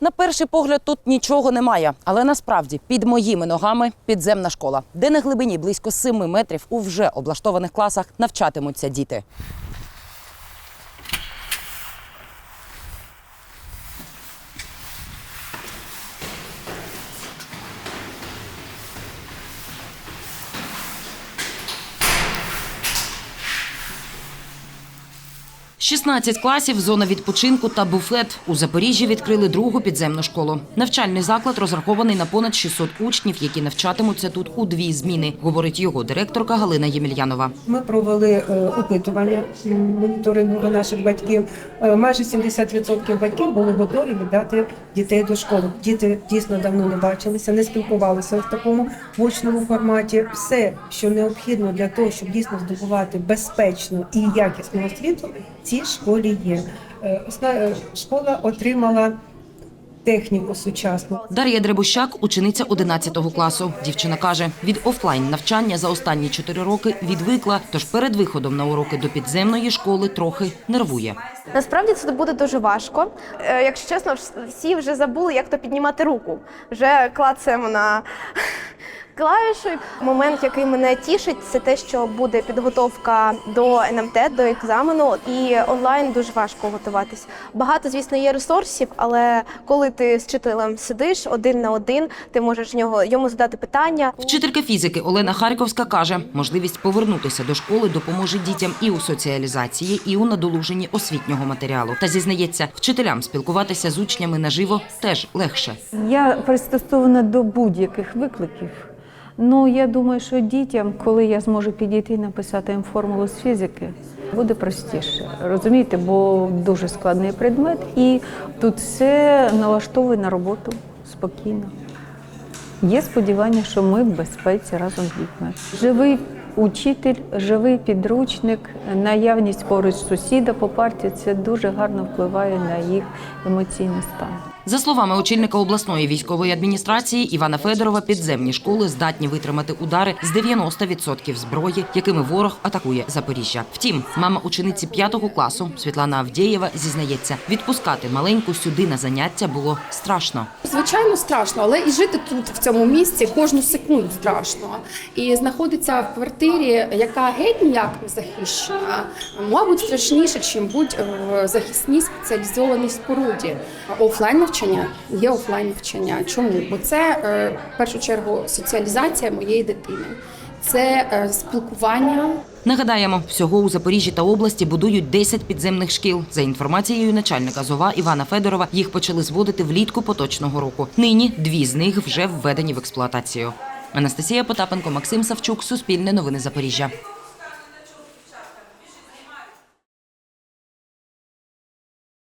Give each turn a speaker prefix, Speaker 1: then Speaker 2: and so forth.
Speaker 1: На перший погляд тут нічого немає, але насправді під моїми ногами підземна школа, де на глибині близько 7 метрів у вже облаштованих класах навчатимуться діти. «16 класів, зона відпочинку та буфет. У Запоріжжі відкрили другу підземну школу. Навчальний заклад розрахований на понад 600 учнів, які навчатимуться тут у дві зміни, говорить його директорка Галина Ємельянова.
Speaker 2: Ми провели е, опитування моніторингу наших батьків. Е, Майже 70% батьків були готові віддати дітей до школи. Діти дійсно давно не бачилися, не спілкувалися в такому гучному форматі. Все, що необхідно для того, щоб дійсно здобувати безпечну і якісну освіту, в цій школі є. Е, е, Школа отримала техніку сучасну.
Speaker 1: Дар'я Дребущак – учениця 11 класу. Дівчина каже, від офлайн навчання за останні 4 роки відвикла, тож перед виходом на уроки до підземної школи трохи нервує.
Speaker 3: Насправді це буде дуже важко. Е, Якщо чесно, всі вже забули, як то піднімати руку. Вже клацаємо на клавішу. Момент, який мене тішить, це те, що буде підготовка до НМТ, до екзамену, і онлайн дуже важко готуватись. Багато, звісно, є ресурсів, але коли ти з вчителем сидиш один на один, ти можеш нього йому задати питання.
Speaker 1: Вчителька фізики Олена Харківська каже, можливість повернутися до школи допоможе дітям і у соціалізації, і у надолуженні освітнього матеріалу. Та зізнається, вчителям спілкуватися з учнями наживо теж легше.
Speaker 4: Я пристосована до будь-яких викликів. Ну, я думаю, що дітям, коли я зможу підійти і написати їм формулу з фізики, буде простіше. Розумієте, бо дуже складний предмет, і тут все налаштовує на роботу спокійно. Є сподівання, що ми в безпеці разом з дітьми. Живий учитель, живий підручник, наявність поруч сусіда по парті це дуже гарно впливає на їх емоційний стан.
Speaker 1: За словами очільника обласної військової адміністрації Івана Федорова, підземні школи здатні витримати удари з 90% зброї, якими ворог атакує Запоріжжя. Втім, мама учениці 5 класу Світлана Авдєєва зізнається, відпускати маленьку сюди на заняття було страшно.
Speaker 5: Звичайно, страшно, але і жити тут в цьому місці кожну секунду страшно. І знаходиться в квартирі, яка геть ніяк не захищена, мабуть, страшніше, ніж будь в захисній спеціалізованій споруді. Офлайн навчання є офлайн навчання. Чому? Бо це е, в першу чергу соціалізація моєї дитини, це е, спілкування.
Speaker 1: Нагадаємо, всього у Запоріжжі та області будують 10 підземних шкіл. За інформацією начальника ЗОВА Івана Федорова, їх почали зводити влітку поточного року. Нині дві з них вже введені в експлуатацію. Анастасія Потапенко, Максим Савчук, Суспільне новини Запоріжжя.